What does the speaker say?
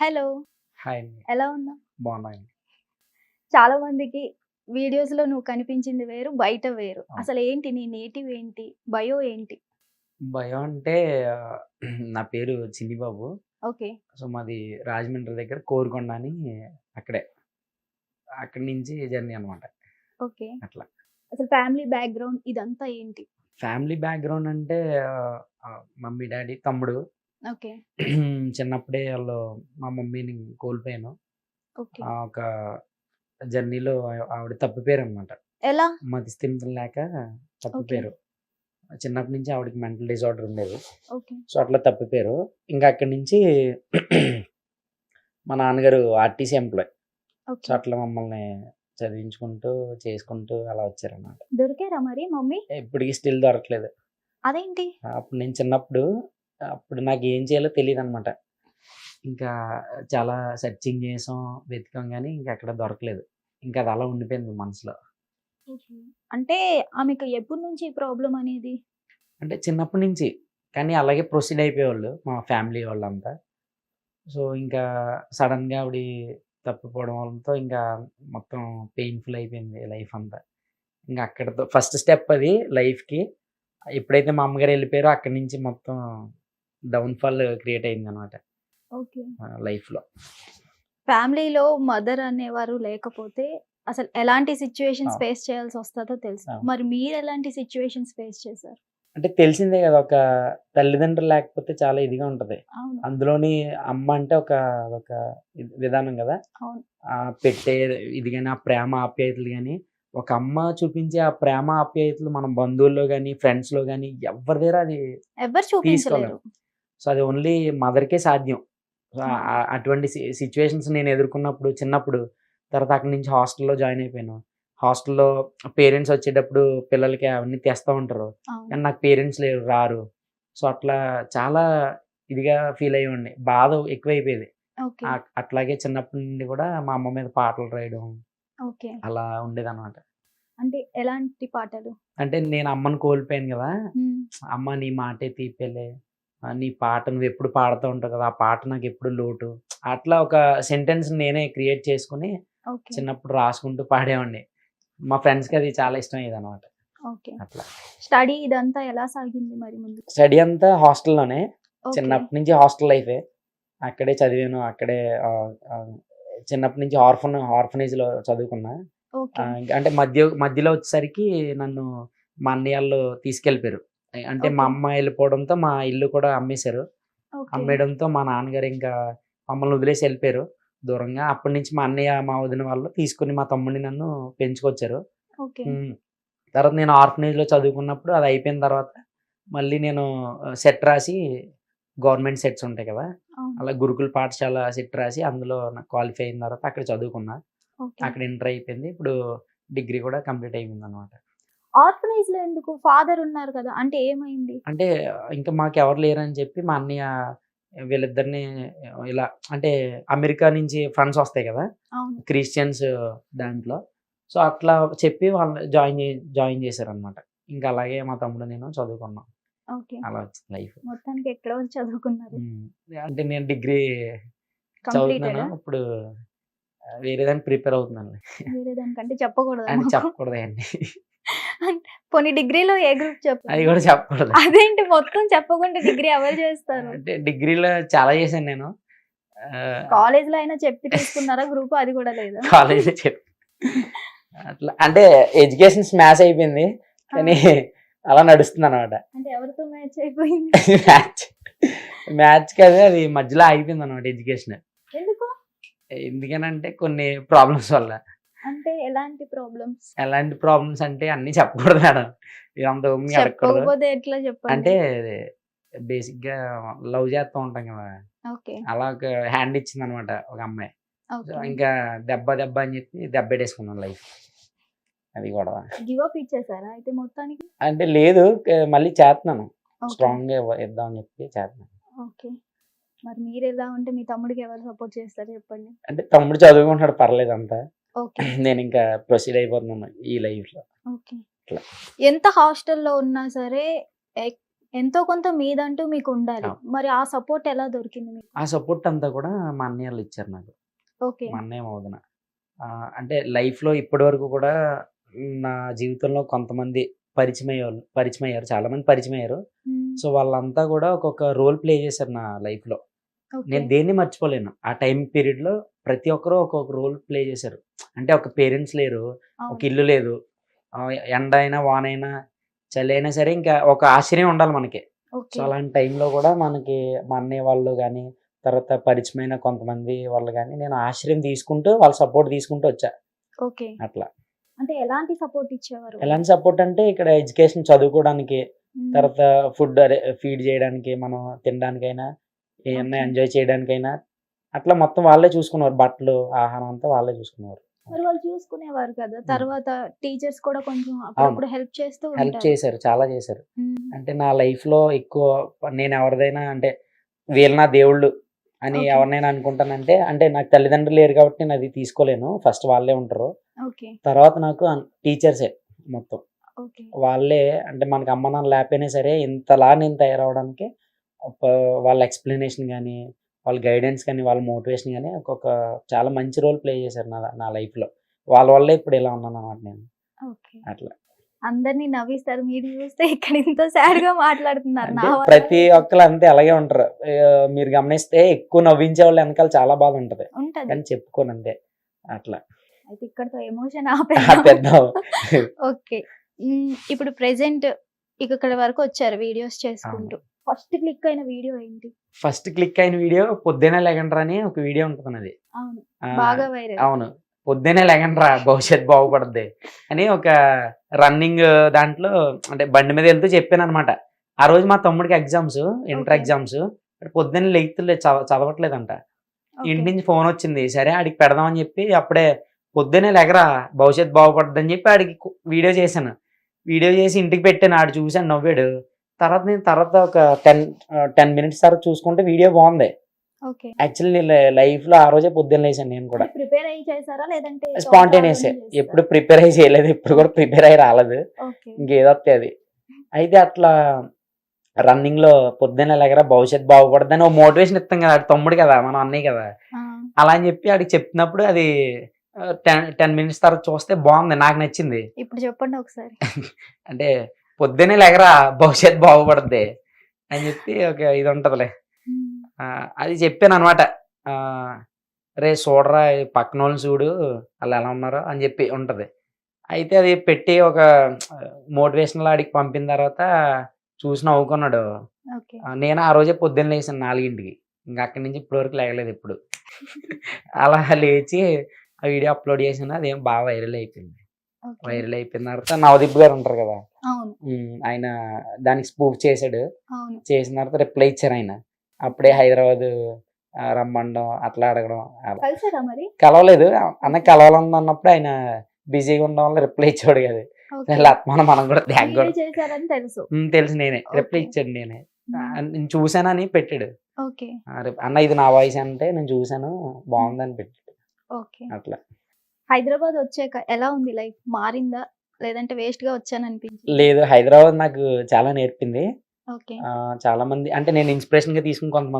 Hello. Hi ఎలా ఉన్నావు? బాగున్నాయండి చాలా మందికి వీడియోస్లో నువ్వు కనిపించింది వేరు బయట వేరు. అసలు ఏంటి నీ నేటివ్ ఏంటి? బయో ఏంటి? భయం అంటే నా పేరు చిన్నిబాబు. ఓకే. సో మాది రాజమండ్రి దగ్గర కోరుకొండ అని అక్కడే. అక్కడి నుంచి జర్నీ అనమాట. ఓకే. అట్లా. అసలు ఫ్యామిలీ బ్యాక్గ్రౌండ్ ఇదంతా ఏంటి? ఫ్యామిలీ బ్యాక్గ్రౌండ్ అంటే మమ్మీ డాడీ తమ్ముడు. చిన్నప్పుడే వాళ్ళు మా మమ్మీని కోల్పోయాను. ఒక జర్నీలో ఆవిడ తప్పిపోయారు అనమాట ఎలా? మతి స్థిమితం లేక తప్పిపోయారు. చిన్నప్పటి నుంచి ఆవిడకి మెంటల్ డిజార్డర్ ఉండేది. ఓకే. సో అట్లా తప్పిపోయారు. ఇంకా అక్కడి నుంచి మా నాన్నగారు ఆర్టీసీ ఎంప్లాయ్. సో అట్లా మమ్మల్ని చదివించుకుంటూ చేసుకుంటూ అలా వచ్చారన్నమాట దొరికారా మరి మమ్మీ? ఇప్పటికి స్టిల్ దొరకలేదు అదేంటి? అప్పుడు నేను చిన్నప్పుడు అప్పుడు నాకు ఏం చేయాలో తెలియదు అనమాట ఇంకా చాలా సెర్చింగ్ చేసాం వెతికాం కానీ ఇంకా ఎక్కడ దొరకలేదు. ఇంకా అది అలా ఉండిపోయింది మనసులో. అంటే ఆమెకు ఎప్పటి నుంచి ప్రాబ్లం అనేది? అంటే చిన్నప్పటి నుంచి. కానీ అలాగే ప్రొసీడ్ అయిపోయేవాళ్ళు మా ఫ్యామిలీ వాళ్ళంతా. సో ఇంకా సడన్గా ఆవిడ తప్పిపోవడం వల్లతో ఇంకా మొత్తం పెయిన్ఫుల్ అయిపోయింది లైఫ్ అంతా. ఇంకా అక్కడతో ఫస్ట్ స్టెప్ అది లైఫ్కి. ఎప్పుడైతే మా అమ్మగారు వెళ్ళిపోయారో అక్కడి నుంచి మొత్తం డౌన్ఫాల్ క్రియేట్ అయింది అనమాట లైఫ్లో. ఫ్యామిలీలో మదర్ అనేవారు లేకపోతే అసలు ఎలాంటి సిచ్యువేషన్స్. ఫేస్ చేయాల్సి వస్తుందో తెలుసు. మరి మీరు ఎలాంటి సిచ్యువేషన్స్ ఫేస్ చేశారు? అంటే తెలిసిందే కదా ఒక తల్లిదండ్రులు లేకపోతే చాలా ఇదిగా ఉంటుంది. అందులోని అమ్మ అంటే ఒక ఒక విధానం కదా. ఆ పెట్టే ఇది కానీ ఆ ప్రేమ ఆప్యాయతలు కానీ ఒక అమ్మ చూపించే ఆ ప్రేమ ఆప్యాయతలు మన బంధువుల్లో కానీ ఫ్రెండ్స్లో కానీ ఎవరి దగ్గర అది ఎవరు చూపించలేరు. సో అది ఓన్లీ మదర్కే సాధ్యం. అటువంటి సిచ్యువేషన్స్ నేను ఎదుర్కొన్నప్పుడు చిన్నప్పుడు తర్వాత అక్కడి నుంచి హాస్టల్లో జాయిన్ అయిపోయాను. హాస్టల్లో పేరెంట్స్ వచ్చేటప్పుడు పిల్లలకి అవన్నీ తెస్తూ ఉంటారు. కానీ నాకు పేరెంట్స్ లేరు రారు. సో అట్లా చాలా ఇదిగా ఫీల్ అయ్యండి బాధ ఎక్కువైపోయేది. అట్లాగే చిన్నప్పటి నుండి కూడా మా అమ్మ మీద పాటలు రాయడం ఓకే. అలా ఉండేది అనమాట అంటే ఎలాంటి పాటలు? అంటే నేను అమ్మని కోల్పోయాను కదా! మ్మ్. అమ్మ నీ మాటే తీపెలే నీ పాట నువ్వు ఎప్పుడు పాడుతూ ఉంటావు కదా ఆ పాట నాకు ఎప్పుడు లోటు. అట్లా ఒక సెంటెన్స్ నేనే క్రియేట్ చేసుకుని చిన్నప్పుడు రాసుకుంటూ పాడేవాడిని. మా ఫ్రెండ్స్కి అది చాలా ఇష్టం ఇది అనమాట ఓకే. అట్లా. స్టడీ ఇదంతా ఎలా సాగింది మరి ముందు? స్టడీ అంతా హాస్టల్లోనే. చిన్నప్పటి నుంచి హాస్టల్ లైఫే. అక్కడే చదివాను అక్కడే చిన్నప్పటి నుంచి ఆర్ఫన్ ఆర్ఫనేజ్లో చదువుకున్నా. అంటే మధ్య మధ్యలో వచ్చేసరికి నన్ను మా అన్నయ్యలు తీసుకెళ్ళిపోయారు. అంటే మా. అమ్మ వెళ్ళిపోవడంతో మా ఇల్లు కూడా అమ్మేశారు. అమ్మేయడంతో మా నాన్నగారు ఇంకా మమ్మల్ని వదిలేసి వెళ్ళిపోయారు. దూరంగా అప్పటి నుంచి మా అన్నయ్య మా వదిన వాళ్ళు తీసుకుని మా తమ్ముడిని నన్ను పెంచుకొచ్చారు. తర్వాత నేను ఆర్ఫనేజ్లో చదువుకున్నప్పుడు అది అయిపోయిన తర్వాత మళ్ళీ నేను సెట్ రాసి గవర్నమెంట్ సెట్స్ ఉంటాయి కదా. అలా గురుకుల పాఠశాల సెట్ రాసి అందులో నాకు క్వాలిఫై అయిన తర్వాత అక్కడ చదువుకున్నా. అక్కడ ఇంటర్ అయిపోయింది. ఇప్పుడు డిగ్రీ కూడా కంప్లీట్ అయిపోయింది అనమాట ఆర్ఫనైజ్లో ఎందుకు? ఫాదర్ ఉన్నారు కదా అంటే ఏమైంది? అంటే ఇంకా మాకు ఎవరు లేరని చెప్పి మా అన్నయ్య వీళ్ళిద్దరిని ఇలా అంటే అమెరికా నుంచి ఫండ్స్ వస్తాయి కదా అవును. క్రిస్టియన్స్ దాంట్లో. సో అట్లా చెప్పి వాళ్ళు జాయిన్ జాయిన్ చేశారు అనమాట ఇంకా అలాగే మా తమ్ముడు నేను చదువుకున్నాం. ఓకే. అలా వచ్చింది లైఫ్. మొత్తానికి ఎక్కడ చదువుకున్నారు? అంటే నేను డిగ్రీ చదువుతున్నాను. ఇప్పుడు వేరే దానికి ప్రిపేర్ అవుతున్నాను వేరే దానికంటే చెప్పకూడదు అని చెప్పకూడదు అండి కొన్ని డిగ్రీలో ఏ గ్రూప్ చెప్పు? అది కూడా చెప్పకూడదు. అదేంటి? మొత్తం చెప్పకుండా డిగ్రీ ఎవరు చేస్తారు? అంటే డిగ్రీలో చాలా చేశాను నేను. కాలేజ్లో అయినా చెప్పి తీసుకున్నారా గ్రూప్? అది కూడా లేదా? కాలేజ్ చెప్పి. అట్లా అంటే ఎడ్యుకేషన్ స్మాష్ అయిపోయింది. కానీ అలా నడుస్తుంది అనమాట అంటే ఎవరితో మ్యాచ్ అయిపోయింది? మ్యాచ్. మ్యాచ్ కదా అది మధ్యలో ఆగిపోయింది అనమాట ఎడ్యుకేషన్. ఎందుకు? ఎందుకనంటే కొన్ని ప్రాబ్లమ్స్ వల్ల. అంటే ఎలాంటి ప్రాబ్లమ్స్ ఎలాంటి ప్రాబ్లమ్స్ అంటే అన్ని చెప్పకూడదు మేడం. ఇదంత ఉమ్మి అడగకూడదు. చెప్పకపోతే ఎట్లా చెప్పండి? అంటే బేసిక్గా లవ్ చేస్తూ ఉంటాం కదా. అలా ఒక హ్యాండ్ ఇచ్చింది అనమాట ఒక అమ్మాయి. ఇంకా దెబ్బ దెబ్బ అని చెప్పి దెబ్బేటేసుకున్నాం లైఫ్. అది గొడవ. గివ్ అప్ ఇచ్చేసారా అయితే మొత్తానికి? అంటే లేదు మళ్ళీ చేస్తున్నాను. స్ట్రాంగ్గా ఇద్దాం అని చెప్పి చేస్తున్నాను ఓకే. మరి మీరు ఎలా ఉంటే మీ తమ్ముడికి ఎవరు సపోర్ట్ చేస్తారు చెప్పండి? అంటే తమ్ముడు చదువుకుంటాడు పర్లేదు అంతా. నేను ఇంకా ప్రొసీడ్ అయిపోతున్నాను ఈ లైఫ్లో. ఎంత హాస్టల్లో ఉన్నా సరే ఎంతో కొంత మీదంటూ మీకు ఉండాలి. మరి ఆ సపోర్ట్ ఎలా దొరికింది మీకు? ఆ సపోర్ట్ అంతా కూడా మా అన్నయ్య వాళ్ళు ఇచ్చారు నాకు. ఓకే. మా అన్నయ్య మా వదిన. ఆ, అంటే లైఫ్లో ఇప్పటి వరకు కూడా నా జీవితంలో కొంతమంది పరిచయం అయ్యారు పరిచయం అయ్యారు చాలా మంది పరిచయం అయ్యారు. సో వాళ్ళంతా కూడా ఒక్కొక్క రోల్ ప్లే చేశారు నా లైఫ్లో. ఓకే. నేను దేన్ని మర్చిపోలేను. ఆ టైం పీరియడ్లో ప్రతి ఒక్కరూ ఒక్కొక్క రోల్ ప్లే చేశారు. అంటే ఒక పేరెంట్స్ లేరు. ఒక ఇల్లు లేదు ఎండ అయినా వాన అయినా చలి అయినా సరే ఇంకా ఒక ఆశ్చర్యం ఉండాలి మనకి. సో అలాంటి టైంలో కూడా మనకి మా అన్నయ్య వాళ్ళు కానీ తర్వాత పరిచయమైన కొంతమంది వాళ్ళు కానీ నేను ఆశ్రయం తీసుకుంటూ వాళ్ళ సపోర్ట్ తీసుకుంటూ వచ్చా. ఓకే. అట్లా. అంటే ఎలాంటి సపోర్ట్ ఇచ్చేవారు? ఎలాంటి సపోర్ట్ అంటే ఇక్కడ ఎడ్యుకేషన్ చదువుకోవడానికి. తర్వాత ఫుడ్ ఫీడ్ చేయడానికి మనం తినడానికైనా ఏమన్నా. ఎంజాయ్ చేయడానికైనా అట్లా మొత్తం వాళ్ళే చూసుకున్నారు బట్టలు ఆహారం అంతా వాళ్ళే చూసుకున్నారు మరి వాళ్ళు చూసుకునేవారు కదా. తర్వాత టీచర్స్ కూడా కొంచెం అప్పుడప్పుడు హెల్ప్ చేస్తూ హెల్ప్ చేశారు. చాలా చేశారు. అంటే నా లైఫ్లో ఎక్కువ నేను ఎవరిదైనా అంటే వీళ్ళు నా దేవుళ్ళు అని. ఎవరినైనా అనుకుంటానంటే అంటే నాకు తల్లిదండ్రులు లేరు కాబట్టి నేను అది తీసుకోలేను. ఫస్ట్ వాళ్ళే ఉంటారు. తర్వాత నాకు టీచర్సే మొత్తం. ఓకే. వాళ్ళే అంటే మనకి అమ్మ నాన్న లేకపోయినా సరే ఇంతలా నేను తయారవడానికి వాళ్ళ ఎక్స్ప్లెనేషన్ కానీ వాళ్ళ గైడెన్స్ కానీ వాళ్ళ మోటివేషన్ కానీ ఒక్కొక్క చాలా మంచి రోల్ ప్లే చేశారు నా నా లైఫ్లో వాళ్ళ వల్లే ఇప్పుడు ఇలా ఉన్నాను అనమాట నేను. ఓకే. అట్లా. అందరినీ నవ్విస్తారు. మీరు చూస్తే ఇక్కడ ఇంత సాడ్గా మాట్లాడుతున్నారు. ప్రతి ఒక్కరు అంతే అలాగే ఉంటారు. మీరు గమనిస్తే ఎక్కువ నవ్వించే వాళ్ళు వెనకాల చాలా బాధ ఉంటది. కానీ చెప్పుకోను అంతే. అట్లా. అయితే ఇక్కడతో ఎమోషన్ పెద్ద ఓకే. ఇప్పుడు ప్రెసెంట్ ఇక్కడ వరకు వచ్చారు వీడియోస్ చేసుకుంటూ. ఫస్ట్ క్లిక్ అయిన వీడియో ఏంటి? ఫస్ట్ క్లిక్ అయిన వీడియో పొద్దునే లెగండ్రా అని ఒక వీడియో ఉంటుంది అది అవును బాగా వైరల్ అవును. పొద్దునే లెగండ్రా భవిష్యత్ బాగుపడుద్ది అని ఒక రన్నింగ్ దాంట్లో అంటే బండి మీద వెళ్తూ చెప్పాను అనమాట ఆ రోజు మా తమ్ముడికి ఎగ్జామ్స్ ఇంటర్. ఎగ్జామ్స్ పొద్దున్న లెగుతులే చదవ చదవట్లేదంట. ఇంటి నుంచి ఫోన్ వచ్చింది సరే ఆడికి పెడదామని చెప్పి అప్పుడే పొద్దునే లెగరా భవిష్యత్ బాగుపడుద్ది అని చెప్పి ఆడికి వీడియో చేశాను. వీడియో చేసి ఇంటికి పెట్టాను ఆడు చూశాను నవ్వాడు. తర్వాత నేను తర్వాత ఒక టెన్ టెన్ మినిట్స్ తర్వాత చూసుకుంటే వీడియో బాగుంది. యాక్చువల్లీ లైఫ్లో ఆ రోజే పొద్దున్న లేచాను నేను కూడా. ప్రిపేర్ అయ్యి చేశారా? లేదంటే స్పాంటేనియస్ ఎప్పుడు ప్రిపేర్ అయ్యి చేయలేదు ఇప్పుడు కూడా ప్రిపేర్ అయ్యి రాలేదు. ఓకే ఇంకేదో వస్తే అది. అయితే అట్లా రన్నింగ్లో పొద్దున్న ఎలాగరా భవిష్యత్ బాగుపడదని ఓ మోటివేషన్ ఇస్తాం కదా తమ్ముడు కదా మనం అన్నయ్య కదా. అలా అని చెప్పి ఆడికి చెప్తున్నప్పుడు అది టెన్ టెన్ మినిట్స్ తర్వాత చూస్తే బాగుంది నాకు నచ్చింది. ఇప్పుడు చెప్పండి ఒకసారి. అంటే పొద్దున్నే లేకరా భవిష్యత్ బాగుపడుద్ది అని చెప్పి ఒక ఇది ఉంటదిలే. అది చెప్పాను అనమాట రే చూడరా పక్కన వాళ్ళని చూడు వాళ్ళు ఎలా ఉన్నారో అని చెప్పి ఉంటది. అయితే అది పెట్టి ఒక మోటివేషనల్ ఆడికి పంపిన తర్వాత చూసి నవ్వుకున్నాడు. నేను ఆ రోజే పొద్దున్న లేచాను నాలుగింటికి. ఇంకా అక్కడి నుంచి ఇప్పటి వరకు లేగలేదు ఇప్పుడు అలా లేచి ఆ వీడియో అప్లోడ్ చేసిన అదేం బాగా వైరల్ అయిపోయింది. వైరల్ అయిపోయిన తర్వాత నవదీప్ గారు ఉంటారు కదా? ఆయన దానికి స్పూఫ్ చేశాడు. చేసిన తర్వాత రిప్లై ఇచ్చారు ఆయన. అప్పుడే హైదరాబాద్ రమ్మండం అట్లా అడగడం కలవలేదు. అన్న కలవాలని అన్నప్పుడు ఆయన బిజీగా ఉండడం వల్ల రిప్లై ఇచ్చాడు కదా. మనం మనం కూడా తెలుసు. తెలుసు నేనే. రిప్లై. ఇచ్చాడు నేనే. నేను చూసానని పెట్టాడు. అన్న ఇది నా వాయిస్ అంటే నేను చూసాను బాగుందని పెట్టాడు. అట్లా. హైదరాబాద్ వచ్చాక ఎలా ఉంది? లైఫ్ మారిందా? లేదంటే వేస్ట్గా వచ్చాను అనిపించింది? లేదు హైదరాబాద్ నాకు చాలా నేర్పింది. ఓకే. చాలా మంది అంటే నేను ఇన్స్పిరేషన్గా తీసుకుని కొంతమంది